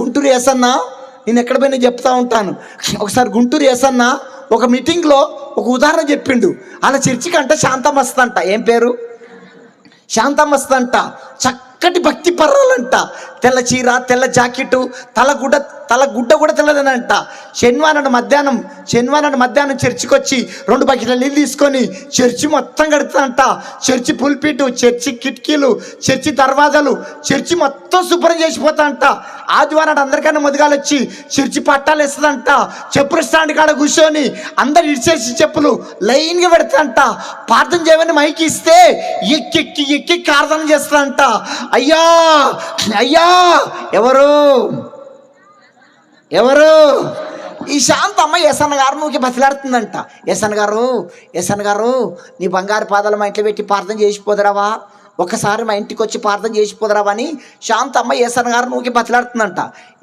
గుంటూరు ఏసన్న నేను ఎక్కడ పోయినా చెప్తా ఉంటాను. ఒకసారి గుంటూరు ఏసన్న ఒక మీటింగ్లో ఒక ఉదాహరణ చెప్పిండు. అలా చర్చికి అంటే శాంతమస్తంట ఏం పేరు? శాంతమస్తంట చక్కటి భక్తి పర్రాలంట. తెల్ల చీర తెల్ల జాకెట్ తల గుడ్డ తల గుడ్డ కూడా తెల్లదనంట. శనివారం మధ్యాహ్నం శనివారం మధ్యాహ్నం చర్చికి వచ్చి రెండు బకెట్ల నీళ్ళు తీసుకొని చర్చి మొత్తం కడుతుందంట చర్చి పుల్పిటు చర్చి కిటికీలు చర్చి దర్వాజాలు చర్చి మొత్తం శుభ్రం చేసిపోతాంట ఆదివారం అందరికన్నా మొదగాలు చర్చి పట్టాలు ఇస్తుందంట చెప్పుల స్టాండ్ కాడ కూర్చొని అందరు ఇడిచేసి చెప్పులు లైన్గా పెడతాంట ప్రార్థన చేయమని మైకి ఇస్తే ఎక్కి ఎక్కి ప్రార్థన చేస్తాంట అయ్యా! అయ్యా! ఎవరు? ఎవరు? ఈ శాంత అమ్మ ఎసన్ గారు నువ్వు బతిలాడుతుందంట. ఎసన్ గారు ఎసన్ గారు నీ బంగారు పాదాలు మా ఇంట్లో పెట్టి ప్రార్థన చేసిపోదురావా ఒకసారి మా ఇంటికి వచ్చి ప్రార్థన చేసిపోదురావా అని శాంతమ్మ ఏసన్ గారు నువ్వు బతిలాడుతుందంట.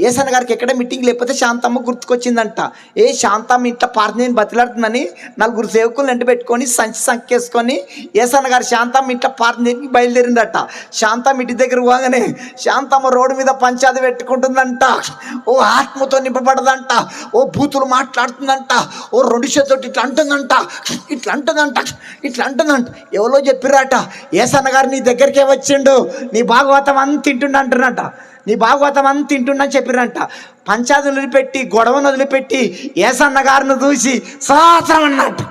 ఏసన్ గారికి ఎక్కడ మీటింగ్ లేకపోతే శాంతమ్మ గుర్తుకొచ్చిందంట. ఏ శాంతమ్మ ఇంట్లో ప్రార్థన బతిలాడుతుందని నలుగురు సేవకులు ఎంట పెట్టుకొని సంచి సంకేసుకొని ఏసన్ గారు శాంతమ్మ ఇంట్లో ప్రార్థనకి బయలుదేరిందట. శాంతమ్మ ఇంటి దగ్గర పోగానే శాంతమ్మ రోడ్డు మీద పంచాది పెట్టుకుంటుందంట. ఓ ఆత్మతో నింపబడదంట. ఓ బూతులు మాట్లాడుతుందంట. ఓ రెండు చేతులు ఇట్లా అంటుందంట. ఇట్లా అంటుందంట. ఇట్లా అంటుందంట. ఎవరో చెప్పిరాట. ఏసన్న గారిని నీ దగ్గరికే వచ్చిండు. నీ భాగవతం అంత తింటుండ అంటున్నట. నీ భాగవతం అంత తింటుండని చెప్పిరంట పంచాయతీ వదిలిపెట్టి గొడవను వదిలిపెట్టి ఏసన్న గారిని చూసి సహస్రం అన్నట్టు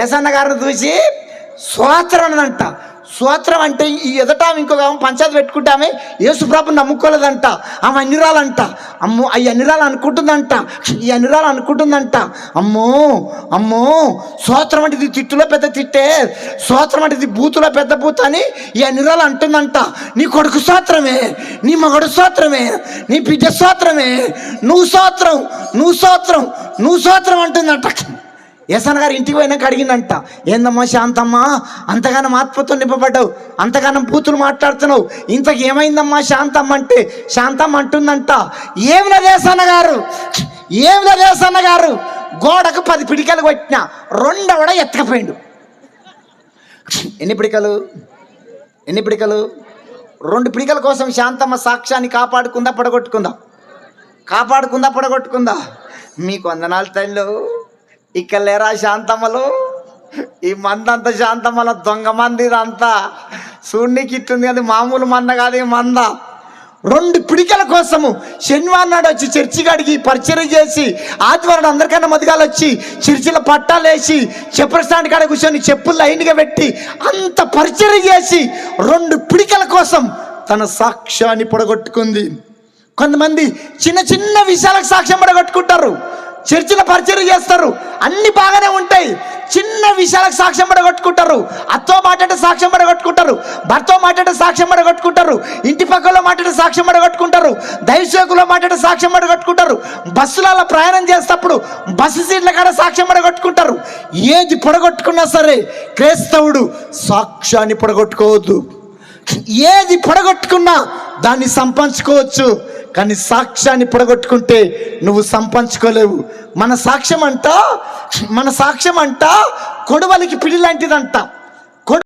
ఏసన్న గారిని చూసి స్తోత్రం అన్నదంట స్తోత్రం అంటే ఈ ఎదట ఇంకొక ఆమె పంచాయతీ పెట్టుకుంటామే యేసుప్రభు నమ్ముకోలేదంట. ఆమె అన్నిరాలంట అమ్మో అవి అన్నిరాలు అనుకుంటుందంట. ఈ అన్నిరాలు అనుకుంటుందంట. అమ్మో అమ్మో స్తోత్రం అంటే ఇది తిట్టులో పెద్ద తిట్టే. స్తోత్రం అంటే ఇది బూతులో పెద్ద బూత్ అని ఈ అన్నిరాలు అంటుందంట. నీ కొడుకు స్తోత్రమే నీ మగడు స్తోత్రమే నీ బిడ్డ స్తోత్రమే. నువ్వు స్తోత్రం నువ్వు స్తోత్రం నువ్వు స్తోత్రం అంటుందంట. యసన్ గారు ఇంటికి పోయినాక అడిగిందంట ఏందమ్మా శాంతమ్మా అంతగానం ఆత్మతో నింపబడ్డావు అంతగానం పూతులు మాట్లాడుతున్నావు ఇంతకు ఏమైందమ్మా శాంతమ్మ అంటే? శాంతమ్మ అంటుందంట ఏమి నదేశన్న గారు ఏమి నదేశన్న గారు గోడకు పది పిడికలు కొట్టిన రెండవడ ఎత్తకపోయిండు. ఎన్ని పిడికలు ఎన్ని పిడికలు రెండు పిడికల కోసం శాంతమ్మ సాక్ష్యాన్ని కాపాడుకుందా పడగొట్టుకుందా? కాపాడుకుందా పడగొట్టుకుందా? మీకు వందనాలు తల్లు ఇక్కడ లేరా శాంతమ్మలు? ఈ మందంత శాంతమ్మల దొంగ మంది ఇదంతా సూర్యునికి ఇట్టుంది అది మామూలు మంద కాదు ఈ మంద. రెండు పిడికల కోసము శనివారం నాడు వచ్చి చర్చి గడిగి పరిచయం చేసి ఆదివారం అందరికన్నా మదిగాలు వచ్చి చర్చిలో పట్టాలేసి చెప్పుల స్టాండ్ కాడ కూర్చొని చెప్పులు లైన్గా పెట్టి అంత పరిచయం చేసి రెండు పిడికల కోసం తన సాక్ష్యాన్ని పొడగొట్టుకుంది. కొంతమంది చిన్న చిన్న విషయాలకు సాక్ష్యం పడగొట్టుకుంటారు. చర్చిలో పరిచయం చేస్తారు. అన్ని బాగానే ఉంటాయి. చిన్న విషయాలకు సాక్ష్యం పడగొట్టుకుంటారు. అత్తో మాట్లాడే సాక్ష్యం పడగొట్టుకుంటారు. భర్తతో మాట్లాడే సాక్ష్యం పడగొట్టుకుంటారు. ఇంటి పక్కలో మాట్లాడే సాక్ష్యం పడగొట్టుకుంటారు. దైవసేకులో మాట్లాడే సాక్ష్యం పడగొట్టుకుంటారు. బస్సులలో ప్రయాణం చేసేటప్పుడు బస్సు సీట్ల కాడ సాక్ష్యం పడగొట్టుకుంటారు. ఏది పొడగొట్టుకున్నా సరే క్రైస్తవుడు సాక్ష్యాన్ని పడగొట్టుకోవద్దు. ఏది పొడగొట్టుకున్నా దాన్ని సంపాదించుకోవచ్చు. కానీ సాక్ష్యాన్ని పొడగొట్టుకుంటే నువ్వు సంపాదించుకోలేవు మన సాక్ష్యం అంట మన సాక్ష్యం అంట కొడవలికి పిడి లాంటిదంట.